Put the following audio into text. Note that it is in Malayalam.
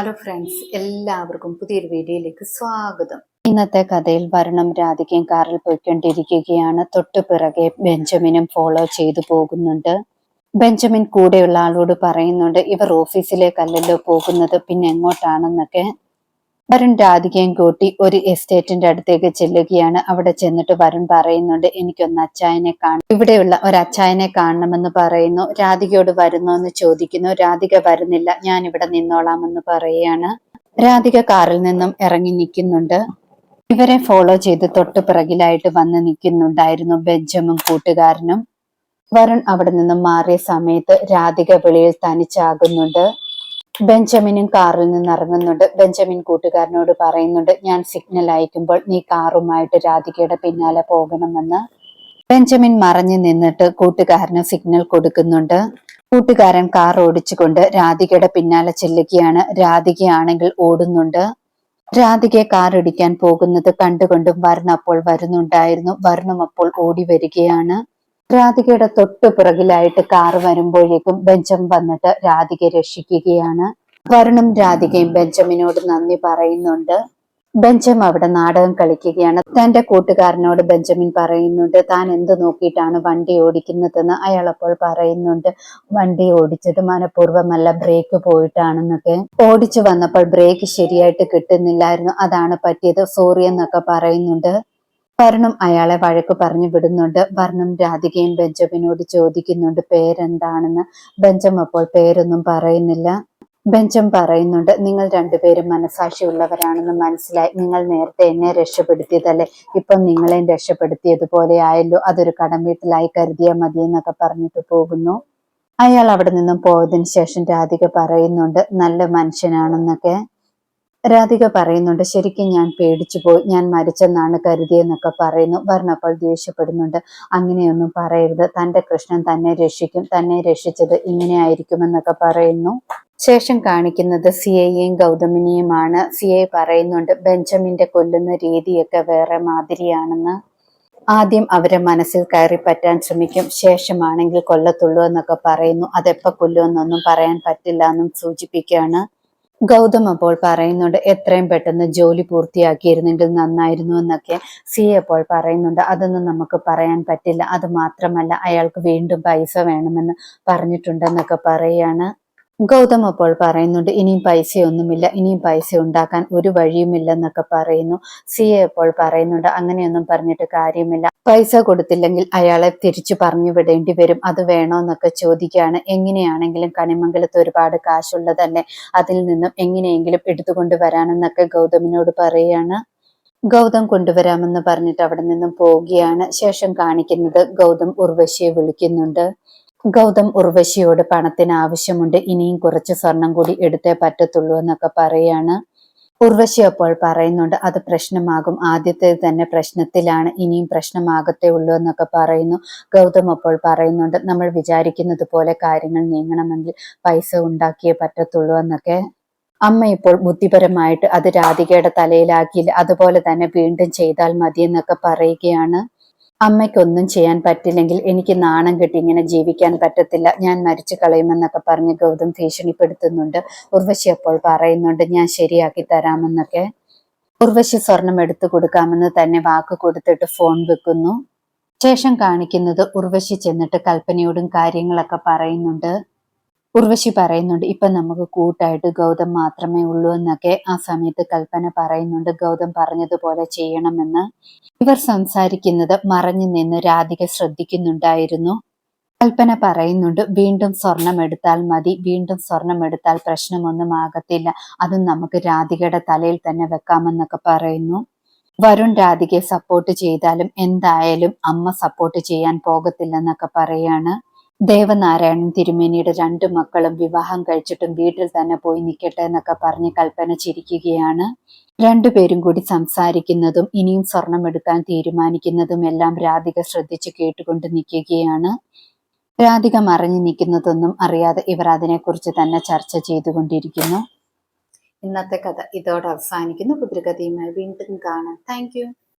ഹലോ ഫ്രണ്ട്സ് എല്ലാവർക്കും പുതിയൊരു വീഡിയോയിലേക്ക് സ്വാഗതം. ഇന്നത്തെ കഥയിൽ വരണം രാധികയും കാറിൽ പോയിക്കൊണ്ടിരിക്കുകയാണ്. തൊട്ടു പിറകെ ബെഞ്ചമിനും ഫോളോ ചെയ്തു പോകുന്നുണ്ട്. ബെഞ്ചമിൻ കൂടെയുള്ള ആളോട് പറയുന്നുണ്ട് ഇവർ ഓഫീസിലേക്കല്ലല്ലോ പോകുന്നത് പിന്നെ എങ്ങോട്ടാണെന്നൊക്കെ. വരുൺ രാധികയും കൂട്ടി ഒരു എസ്റ്റേറ്റിന്റെ അടുത്തേക്ക് ചെല്ലുകയാണ്. അവിടെ ചെന്നിട്ട് വരുൺ പറയുന്നുണ്ട് എനിക്കൊന്ന് അച്ചായനെ കാണും ഇവിടെയുള്ള ഒരു അച്ചായനെ കാണണമെന്ന് പറയുന്നു. രാധികയോട് വരുന്നോ എന്ന് ചോദിക്കുന്നു. രാധിക വരുന്നില്ല. ഞാൻ ഇവിടെ നിന്നോളാമെന്ന് പറയുകയാണ്. രാധിക കാറിൽ നിന്നും ഇറങ്ങി നിൽക്കുന്നുണ്ട്. ഇവരെ ഫോളോ ചെയ്ത് തൊട്ട് പിറകിലായിട്ട് വന്ന് നിൽക്കുന്നുണ്ടായിരുന്നു ബെഞ്ചമും കൂട്ടുകാരനും. വരുൺ അവിടെ നിന്നും മാറിയ സമയത്ത് രാധിക വെളിയിൽ തനിച്ചാകുന്നുണ്ട്. ബെഞ്ചമിനും കാറിൽ നിന്ന് ഇറങ്ങുന്നുണ്ട്. ബെഞ്ചമിൻ കൂട്ടുകാരനോട് പറയുന്നുണ്ട് ഞാൻ സിഗ്നൽ അയക്കുമ്പോൾ നീ കാറുമായിട്ട് രാധികയുടെ പിന്നാലെ പോകണമെന്ന്. ബെഞ്ചമിൻ മറഞ്ഞു നിന്നിട്ട് കൂട്ടുകാരന് സിഗ്നൽ കൊടുക്കുന്നുണ്ട്. കൂട്ടുകാരൻ കാർ ഓടിച്ചുകൊണ്ട് രാധികയുടെ പിന്നാലെ ചെല്ലുകയാണ്. രാധികയാണെങ്കിൽ ഓടുന്നുണ്ട്. രാധികയെ കാർ ഇടിക്കാൻ പോകുന്നത് കണ്ടുകൊണ്ടും വരുൺ അപ്പോൾ വരുന്നുണ്ടായിരുന്നു. വരുണും അപ്പോൾ ഓടി വരികയാണ്. രാധികയുടെ തൊട്ടു പിറകിലായിട്ട് കാർ വരുമ്പോഴേക്കും ബെഞ്ചം വന്നിട്ട് രാധികയെ രക്ഷിക്കുകയാണ്. വരുണും രാധികയും ബെഞ്ചമിനോട് നന്ദി പറയുന്നുണ്ട്. ബെഞ്ചം അവിടെ നാടകം കളിക്കുകയാണ്. തന്റെ കൂട്ടുകാരനോട് ബെഞ്ചമിൻ പറയുന്നുണ്ട് താൻ എന്ത് നോക്കിയിട്ടാണ് വണ്ടി ഓടിക്കുന്നതെന്ന്? അയാൾ അപ്പോൾ പറയുന്നുണ്ട് വണ്ടി ഓടിച്ചത് മനഃപൂർവമല്ല ബ്രേക്ക് പോയിട്ടാണെന്നൊക്കെ. ഓടിച്ചു വന്നപ്പോൾ ബ്രേക്ക് ശരിയായിട്ട് കിട്ടുന്നില്ലായിരുന്നു അതാണ് പറ്റിയത് സോറി എന്നൊക്കെ പറയുന്നുണ്ട്. വർണം അയാളെ വഴക്ക് പറഞ്ഞു വിടുന്നുണ്ട്. വർണം രാധികയും ബെഞ്ചമിനോട് ചോദിക്കുന്നുണ്ട് പേരെന്താണെന്ന്. ബെഞ്ചം അപ്പോൾ പേരൊന്നും പറയുന്നില്ല. ബെഞ്ചം പറയുന്നുണ്ട് നിങ്ങൾ രണ്ടുപേരും മനസാക്ഷിയുള്ളവരാണെന്ന് മനസ്സിലായി. നിങ്ങൾ നേരത്തെ എന്നെ രക്ഷപ്പെടുത്തിയതല്ലേ? ഇപ്പം നിങ്ങളെയും രക്ഷപ്പെടുത്തിയതുപോലെ ആയല്ലോ. അതൊരു കടം വീട്ടിലായി കരുതിയാൽ മതി എന്നൊക്കെ പറഞ്ഞിട്ട് പോകുന്നു. അയാൾ അവിടെ നിന്നും പോയതിനു ശേഷം രാധിക പറയുന്നുണ്ട് നല്ല മനുഷ്യനാണെന്നൊക്കെ. രാധിക പറയുന്നുണ്ട് ശരിക്കും ഞാൻ പേടിച്ചു പോയി. ഞാൻ മരിച്ചെന്നാണ് കരുതിയെന്നൊക്കെ പറയുന്നു. വർണപ്പോൾ ദേഷ്യപ്പെടുന്നുണ്ട്. അങ്ങനെയൊന്നും പറയരുത്. തന്റെ കൃഷ്ണൻ തന്നെ രക്ഷിക്കും. തന്നെ രക്ഷിച്ചത് ഇങ്ങനെയായിരിക്കുമെന്നൊക്കെ പറയുന്നു. ശേഷം കാണിക്കുന്നത് സി എയെയും ഗൗതമിനെയുമാണ്. എ പറയുന്നുണ്ട് ബെഞ്ചമിന്റെ കൊല്ലുന്ന രീതിയൊക്കെ വേറെ മാതിരിയാണെന്ന്. ആദ്യം അവരെ മനസ്സിൽ കയറി പറ്റാൻ ശ്രമിക്കും. ശേഷമാണെങ്കിൽ കൊല്ലത്തുള്ളൂ എന്നൊക്കെ പറയുന്നു. അതെപ്പോ കൊല്ലുമെന്നൊന്നും പറയാൻ പറ്റില്ല എന്നും സൂചിപ്പിക്കുകയാണ്. ഗൗതം അപ്പോൾ പറയുന്നുണ്ട് എത്രയും പെട്ടെന്ന് ജോലി പൂർത്തിയാക്കിയിരുന്നെങ്കിൽ നന്നായിരുന്നു എന്നൊക്കെ സി അപ്പോൾ പറയുന്നുണ്ട്. അതൊന്നും നമുക്ക് പറയാൻ പറ്റില്ല. അത് മാത്രമല്ല അയാൾക്ക് വീണ്ടും പൈസ വേണമെന്ന് പറഞ്ഞിട്ടുണ്ടെന്നൊക്കെ പറയുകയാണ് ഗൗതം അപ്പോൾ പറയുന്നുണ്ട് ഇനിയും പൈസയൊന്നുമില്ല ഇനിയും പൈസ ഉണ്ടാക്കാൻ ഒരു വഴിയുമില്ലെന്നൊക്കെ പറയുന്നു. സി എ അപ്പോൾ പറയുന്നുണ്ട് അങ്ങനെയൊന്നും പറഞ്ഞിട്ട് കാര്യമില്ല. പൈസ കൊടുത്തില്ലെങ്കിൽ അയാളെ തിരിച്ചു പറഞ്ഞു വിടേണ്ടി വരും. അത് വേണോന്നൊക്കെ ചോദിക്കുകയാണ്. എങ്ങനെയാണെങ്കിലും കണിമംഗലത്ത് ഒരുപാട് കാശുള്ളതല്ലേ അതിൽ നിന്നും എങ്ങനെയെങ്കിലും എടുത്തുകൊണ്ട് വരാനെന്നൊക്കെ ഗൗതമിനോട് പറയുകയാണ് ഗൗതം കൊണ്ടുവരാമെന്ന് പറഞ്ഞിട്ട് അവിടെ നിന്നും പോവുകയാണ്. ശേഷം കാണിക്കുന്നത് ഗൗതം ഉർവശിയെ വിളിക്കുന്നുണ്ട്. ഗൗതം ഉർവശിയോട് പണത്തിന് ആവശ്യമുണ്ട്. ഇനിയും കുറച്ച് സ്വർണം കൂടി എടുത്തേ പറ്റത്തുള്ളൂ എന്നൊക്കെ പറയാണ്. ഉർവശി അപ്പോൾ പറയുന്നുണ്ട് അത് പ്രശ്നമാകും. ആദ്യത്തെ തന്നെ പ്രശ്നത്തിലാണ്. ഇനിയും പ്രശ്നമാകത്തേ ഉള്ളൂ എന്നൊക്കെ പറയുന്നു. ഗൗതം അപ്പോൾ പറയുന്നുണ്ട് നമ്മൾ വിചാരിക്കുന്നത് പോലെ കാര്യങ്ങൾ നീങ്ങണമെങ്കിൽ പൈസ ഉണ്ടാക്കിയേ പറ്റത്തുള്ളൂ എന്നൊക്കെ. അമ്മ ഇപ്പോൾ ബുദ്ധിപരമായിട്ട് അത് രാധികയുടെ തലയിലാക്കിയില്ല. അതുപോലെ തന്നെ വീണ്ടും ചെയ്താൽ മതി എന്നൊക്കെ പറയുകയാണ്. അമ്മയ്ക്കൊന്നും ചെയ്യാൻ പറ്റില്ലെങ്കിൽ എനിക്ക് നാണം കെട്ടി ഇങ്ങനെ ജീവിക്കാൻ പറ്റത്തില്ല. ഞാൻ മരിച്ചു കളയുമെന്നൊക്കെ പറഞ്ഞ് ഗൗതം ഭീഷണിപ്പെടുത്തുന്നുണ്ട്. ഉർവശി അപ്പോൾ പറയുന്നുണ്ട് ഞാൻ ശരിയാക്കി തരാമെന്നൊക്കെ. ഉർവശി സ്വർണം എടുത്തു കൊടുക്കാമെന്ന് തന്നെ വാക്ക് കൊടുത്തിട്ട് ഫോൺ വെക്കുന്നു. ശേഷം കാണിക്കുന്നത് ഉർവശി ചെന്നിട്ട് കൽപ്പനയോടും കാര്യങ്ങളൊക്കെ പറയുന്നുണ്ട്. ഉർവശി പറയുന്നുണ്ട് ഇപ്പൊ നമുക്ക് കൂട്ടായിട്ട് ഗൗതം മാത്രമേ ഉള്ളൂ എന്നൊക്കെ ആ സമയത്ത് കൽപ്പന പറയുന്നുണ്ട്. ഗൗതം പറഞ്ഞതുപോലെ ചെയ്യണമെന്ന് ഇവർ സംസാരിക്കുന്നത് മറഞ്ഞു നിന്ന് രാധിക ശ്രദ്ധിക്കുന്നുണ്ടായിരുന്നു. കൽപ്പന പറയുന്നുണ്ട് വീണ്ടും സ്വർണം എടുത്താൽ മതി വീണ്ടും സ്വർണം എടുത്താൽ പ്രശ്നമൊന്നും ആകത്തില്ല. അതും നമുക്ക് രാധികയുടെ തലയിൽ തന്നെ വെക്കാമെന്നൊക്കെ പറയുന്നു. വരുൺ രാധികയെ സപ്പോർട്ട് ചെയ്താലും എന്തായാലും അമ്മ സപ്പോർട്ട് ചെയ്യാൻ പോകത്തില്ലെന്നൊക്കെ പറയാണ്. ദേവനാരായണൻ തിരുമേനിയുടെ രണ്ടു മക്കളും വിവാഹം കഴിച്ചിട്ടും വീട്ടിൽ തന്നെ പോയി നിൽക്കട്ടെ എന്നൊക്കെ പറഞ്ഞ് കൽപ്പന ചിരിക്കുകയാണ്. രണ്ടുപേരും കൂടി സംസാരിക്കുന്നതും ഇനിയും സ്വർണം എടുക്കാൻ തീരുമാനിക്കുന്നതും എല്ലാം രാധിക ശ്രദ്ധിച്ച് കേട്ടുകൊണ്ട് നിൽക്കുകയാണ് രാധിക മറിഞ്ഞു നിൽക്കുന്നതൊന്നും അറിയാതെ ഇവർ അതിനെക്കുറിച്ച് തന്നെ ചർച്ച ചെയ്തുകൊണ്ടിരിക്കുന്നു. ഇന്നത്തെ കഥ ഇതോടെ അവസാനിക്കുന്നു. കുതിരകഥയുമായി വീണ്ടും കാണാം. താങ്ക്